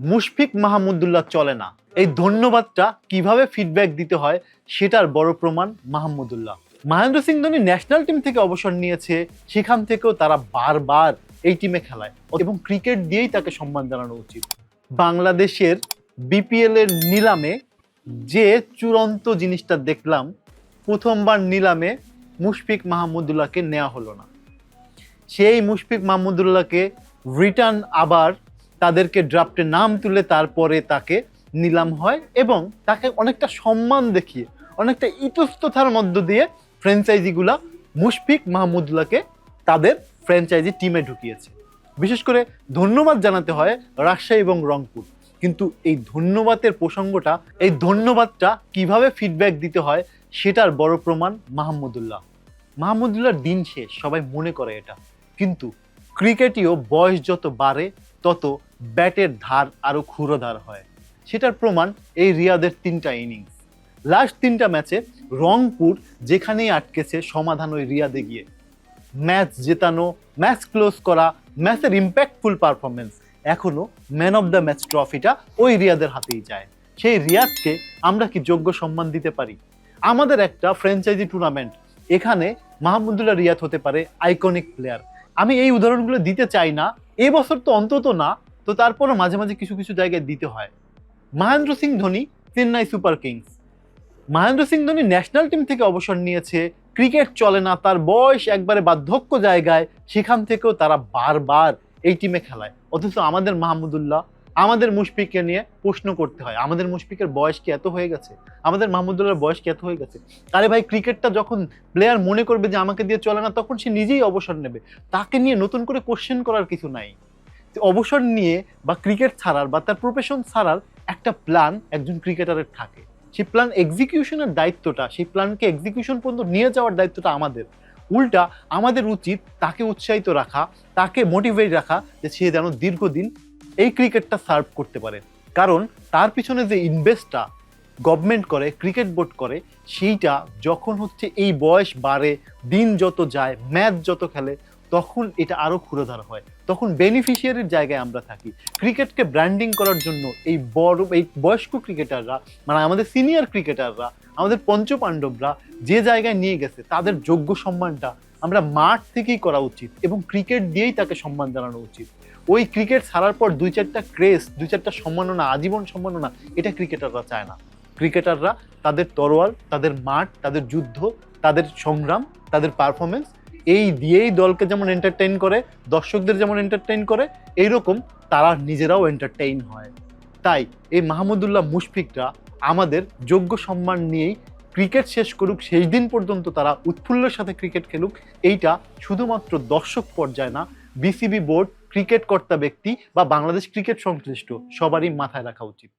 মুশফিক মাহমুদুল্লাহ চলে না। এই ধন্যবাদটা কীভাবে ফিডব্যাক দিতে হয় সেটার বড় প্রমাণ মাহমুদুল্লাহ। মহেন্দ্র সিং ধোনি ন্যাশনাল টিম থেকে অবসর নিয়েছে, সেখান থেকেও তারা বারবার এই টিমে খেলায়। এবং ক্রিকেট দিয়েই তাকে সম্মান জানানো উচিত। বাংলাদেশের বিপিএল এর নিলামে যে চূড়ান্ত জিনিসটা দেখলাম, প্রথমবার নিলামে মুশফিক মাহমুদুল্লাহকে নেওয়া হলো না। সেই মুশফিক মাহমুদুল্লাহকে রিটার্ন আবার তাদেরকে ড্রাফটে নাম তুলে তারপরে তাকে নিলাম হয় এবং তাকে অনেকটা সম্মান দেখিয়ে, অনেকটা ইতস্ততার মধ্য দিয়ে ফ্র্যাঞ্চাইজিগুলা মুশফিক মাহমুদুল্লাহকে তাদের ফ্র্যাঞ্চাইজি টিমে ঢুকিয়েছে। বিশেষ করে ধন্যবাদ জানাতে হয় রাজশাহী এবং রংপুর। কিন্তু এই ধন্যবাদের প্রসঙ্গটা, এই ধন্যবাদটা কীভাবে ফিডব্যাক দিতে হয় সেটার বড় প্রমাণ মাহমুদুল্লাহ মাহমুদুল্লাহর দিন শেষ, সবাই মনে করে এটা। কিন্তু ক্রিকেটেও বয়স যত বাড়ে, তত ব্যাটের ধার আরও ক্ষুরোধার হয়। সেটার প্রমাণ এই রিয়াদের তিনটা ইনিংস। লাস্ট তিনটা ম্যাচে রংপুর যেখানেই আটকেছে, সমাধান ওই রিয়াদে গিয়ে। ম্যাচ জেতানো, ম্যাচ ক্লোজ করা, ম্যাচের ইম্প্যাক্টফুল পারফরমেন্স এখনও ম্যান অফ দ্য ম্যাচ ট্রফিটা ওই রিয়াদের হাতেই যায়। সেই রিয়াদকে আমরা কি যোগ্য সম্মান দিতে পারি? আমাদের একটা ফ্র্যাঞ্চাইজি টুর্নামেন্ট এখানে মাহমুদুল্লাহ রিয়াদ হতে পারে আইকনিক প্লেয়ার আমি এই উদাহরণগুলো দিতে চাই না এবছর তো অন্তত না তো তারপরও মাঝে মাঝে কিছু কিছু জায়গায় দিতে হয়। Mahendra Singh Dhoni, Chennai Super Kings. Mahendra Singh Dhoni national team থেকে অবসর নিয়েছে, ক্রিকেট চলে না, তার বয়স একবারে বার্ধক্য জায়গায়, সেখান থেকেও তারা বারবার এই টিমে খেলায়। অথচ আমাদের মাহমুদুল্লাহ আমাদের মুশফিককে নিয়ে প্রশ্ন করতে হয়, আমাদের মুশফিকের বয়স কি এত হয়ে গেছে? আমাদের মাহমুদুল্লাহর বয়স কি এত হয়ে গেছে? আরে ভাই, ক্রিকেটটা যখন প্লেয়ার মনে করবে যে আমাকে দিয়ে চলে না, তখন সে নিজেই অবসর নেবে। তাকে নিয়ে নতুন করে কোশ্চেন করার কিছু নাই। অবসর নিয়ে বা ক্রিকেট ছাড়ার বা তার প্রফেশন ছাড়ার একটা প্ল্যান একজন ক্রিকেটারের থাকে। সেই প্ল্যান এক্সিকিউশনের দায়িত্বটা, সেই প্ল্যানকে এক্সিকিউশন পর্যন্ত নিয়ে যাওয়ার দায়িত্বটা আমাদের। উল্টা আমাদের উচিত তাকে উৎসাহিত রাখা, তাকে মোটিভেট রাখা যে সে যেন দীর্ঘদিন এই ক্রিকেটটা সার্ভ করতে পারে। কারণ তার পিছনে যে ইনভেস্টটা গভর্নমেন্ট করে ক্রিকেট বোর্ড করে, সেইটা যখন হচ্ছে এই বয়স বাড়ে, দিন যত যায় ম্যাচ যত খেলে তখন এটা আরও ক্ষুরোধার হয়। তখন বেনিফিশিয়ারির জায়গায় আমরা থাকি। ক্রিকেটকে ব্র্যান্ডিং করার জন্য এই বড়, এই বয়স্ক ক্রিকেটাররা মানে আমাদের সিনিয়র ক্রিকেটাররা আমাদের পঞ্চপাণ্ডবরা যে জায়গায় নিয়ে গেছে, তাদের যোগ্য সম্মানটা আমরা মাঠ থেকেই করা উচিত এবং ক্রিকেট দিয়েই তাকে সম্মান জানানো উচিত। ওই ক্রিকেট ছাড়ার পর দুই চারটা ক্রেস দুই চারটা সম্মাননা, আজীবন সম্মাননা, এটা ক্রিকেটাররা চায় না। ক্রিকেটাররা তাদের তরোয়াল, তাদের মাঠ, তাদের যুদ্ধ, তাদের সংগ্রাম, তাদের পারফরমেন্স এই দিয়েই দলকে যেমন এন্টারটেইন করে, দর্শকদের যেমন এন্টারটেইন করে, এইরকম তারা নিজেরাও এন্টারটেইন হয়। তাই এই মাহমুদুল্লাহ মুশফিকরা আমাদের যোগ্য সম্মান নিয়েই ক্রিকেট শেষ করুক শেষ দিন পর্যন্ত তারা উৎফুল্লের সাথে ক্রিকেট খেলুক, এইটা শুধুমাত্র দর্শক পর্যায়ে না বিসিবি বোর্ড ক্রিকেট কর্তা ব্যক্তি বা বাংলাদেশ ক্রিকেট সংশ্লিষ্ট সবারই মাথায় রাখা উচিত।